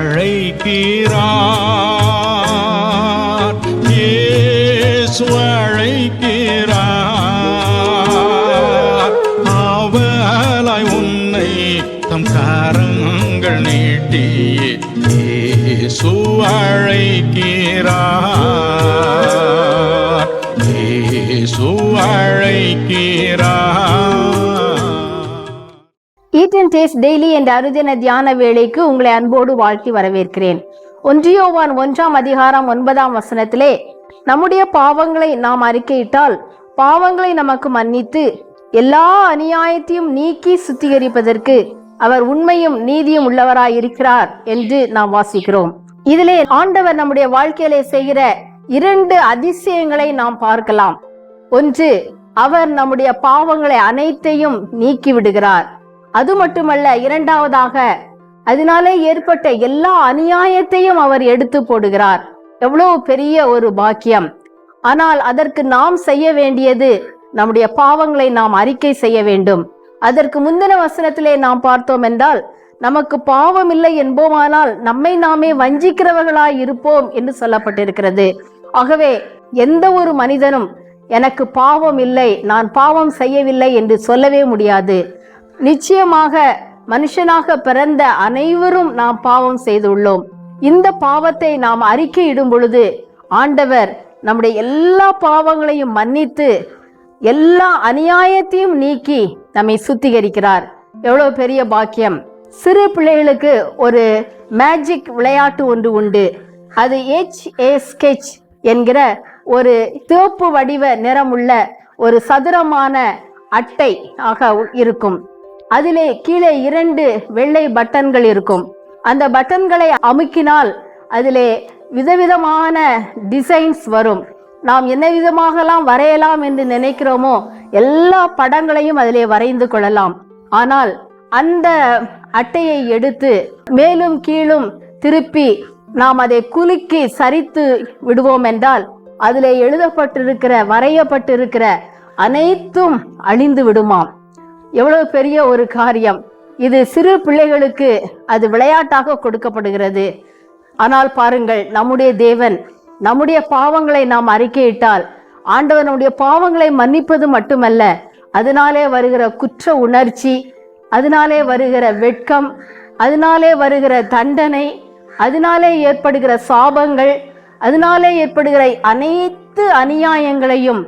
அழைக்கிறார். இயேசு அழைக்கிறார். அவலாய் உன்னை தம் கரங்கள் நீட்டி இயேசு அழைக்கிறார். இயேசு அழைக்கிறார். ஈட் டேஸ் டேஸ்ட் டெய்லி என்ற அருதின தியான வேலைக்கு உங்களை அன்போடு வாழ்த்தி வரவேற்கிறேன் ஒன்றியோவான் ஒன்றாம் அதிகாரம் ஒன்பதாம் வசனத்திலே நம்முடைய பாவங்களை நாம் அறிக்கையிட்டால் பாவங்களை நமக்கு மன்னித்து எல்லா அநியாயத்தையும் நீக்கி சுத்திகரிப்பதற்கு அவர் உண்மையும் நீதியும் உள்ளவராய் இருக்கிறார் என்று நாம் வாசிக்கிறோம். இதிலே ஆண்டவர் நம்முடைய வாழ்க்கையிலே செய்கிற இரண்டு அதிசயங்களை நாம் பார்க்கலாம். ஒன்று அவர் நம்முடைய பாவங்களை அனைத்தையும் நீக்கி விடுகிறார். அது மட்டுமல்ல இரண்டாவதாக அதனாலே ஏற்பட்ட எல்லா அநியாயத்தையும் அவர் எடுத்து போடுகிறார். எவ்வளவு பெரிய ஒரு பாக்கியம். ஆனால் அதற்கு நாம் செய்ய வேண்டியது நம்முடைய பாவங்களை நாம் அறிக்கை செய்ய வேண்டும். அதற்கு முந்தின வசனத்திலே நாம் பார்த்தோம் என்றால் நமக்கு பாவம் இல்லை என்போமானால் நம்மை நாமே வஞ்சிக்கிறவர்களாய் இருப்போம் என்று சொல்லப்பட்டிருக்கிறது. ஆகவே எந்த ஒரு மனிதனும் எனக்கு பாவம் இல்லை நான் பாவம் செய்யவில்லை என்று சொல்லவே முடியாது. நிச்சயமாக மனுஷனாக பிறந்த அனைவரும் நாம் பாவம் செய்துள்ளோம். இந்த பாவத்தை நாம் அறிக்கையிடும் பொழுது ஆண்டவர் நம்முடைய எல்லா பாவங்களையும் மன்னித்து எல்லா அநியாயத்தையும் நீக்கி நம்மை சுத்திகரிக்கிறார். எவ்வளோ பெரிய பாக்கியம். சிறு பிள்ளைகளுக்கு ஒரு மேஜிக் விளையாட்டு ஒன்று உண்டு. அது ஹெச் ஏ ஸ்கெச் என்கிற ஒரு சிவப்பு வடிவ நிறமுள்ள ஒரு சதுரமான அட்டை ஆக இருக்கும். அதிலே கீழே இரண்டு வெள்ளை பட்டன்கள் இருக்கும். அந்த பட்டன்களை அமுக்கினால் அதிலே விதவிதமான டிசைன்ஸ் வரும். நாம் என்ன விதமாகலாம் வரையலாம் என்று நினைக்கிறோமோ எல்லா படங்களையும் அதிலே வரைந்து கொள்ளலாம். ஆனால் அந்த அட்டையை எடுத்து மேலும் கீழும் திருப்பி நாம் அதை குலுக்கி சரித்து விடுவோம் என்றால் அதில் எழுதப்பட்டிருக்கிற வரையப்பட்டிருக்கிற அனைத்தும் அழிந்து விடுமாம். எவ்வளவு பெரிய ஒரு காரியம். இது சிறு பிள்ளைகளுக்கு அது விளையாட்டாக கொடுக்கப்படுகிறது. ஆனால் பாருங்கள் நம்முடைய தேவன் நம்முடைய பாவங்களை நாம் அறிக்கையிட்டால் ஆண்டவர் நம்முடைய பாவங்களை மன்னிப்பது மட்டுமல்ல அதனாலே வருகிற குற்ற உணர்ச்சி அதனாலே வருகிற வெட்கம் அதனாலே வருகிற தண்டனை அதனாலே ஏற்படுகிற சாபங்கள் அதனாலே ஏற்படுகிற அனைத்து அநியாயங்களையும்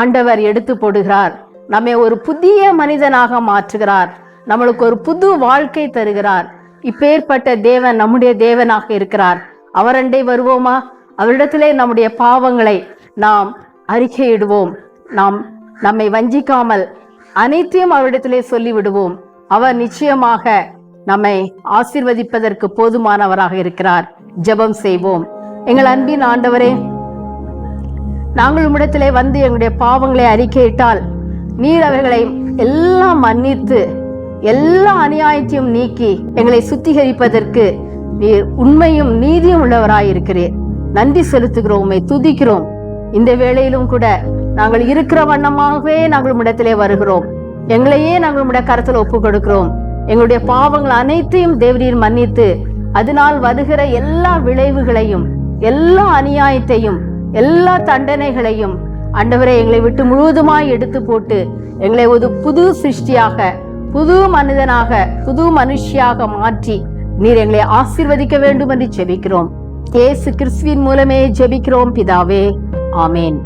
ஆண்டவர் எடுத்து போடுகிறார். நம்மை ஒரு புதிய மனிதனாக மாற்றுகிறார். நம்மளுக்கு ஒரு புது வாழ்க்கை தருகிறார். இப்பேற்பட்ட தேவன் நம்முடைய தேவனாக இருக்கிறார். அவரண்டை வருவோமா? அவரிடத்திலே நம்முடைய பாவங்களை நாம் அறிக்கையிடுவோம். நாம் நம்மை வஞ்சிக்காமல் அனைத்தையும் அவரிடத்திலே சொல்லிவிடுவோம். அவர் நிச்சயமாக நம்மை ஆசீர்வதிப்பதற்கு போதுமானவராக இருக்கிறார். ஜெபம் செய்வோம். எங்கள் அன்பின் ஆண்டவரே நாங்கள் உம்மிடத்திலே வந்து எங்களுடைய பாவங்களை அறிக்கையிட்டால் நீர் அவைகளை எல்லாம் மன்னித்து எல்லா அநியாயத்தையும் நீக்கி எங்களை சுத்திகரிப்பதற்கு நீர் உண்மையும் நீதியும் உள்ளவராயிருக்கிறீர். நன்றி செலுத்துகிறோம் உண்மை துதிக்கிறோம். இந்த வேளையிலும் கூட நாங்கள் இருக்கிற வண்ணமாகவே நாங்கள் உம்மிடத்திலே வருகிறோம். எங்களையே நாங்கள் உம்முடைய கருத்தில் ஒப்பு கொடுக்கிறோம் எங்களுடைய பாவங்கள் அனைத்தையும் தேவரீர் மன்னித்து அதனால் வருகிற எல்லா விளைவுகளையும் எல்லா அநியாயத்தையும் எல்லா தண்டனைகளையும் ஆண்டவரை எங்களை விட்டு முழுவதுமாய் எடுத்து போட்டு எங்களை ஒரு புது சிருஷ்டியாக புது மனிதனாக புது மனுஷியாக மாற்றி நீர் எங்களை ஆசிர்வதிக்க வேண்டும் என்று ஜெபிக்கிறோம். ஏசு கிறிஸ்துவின் மூலமே ஜெபிக்கிறோம் பிதாவே. ஆமேன்.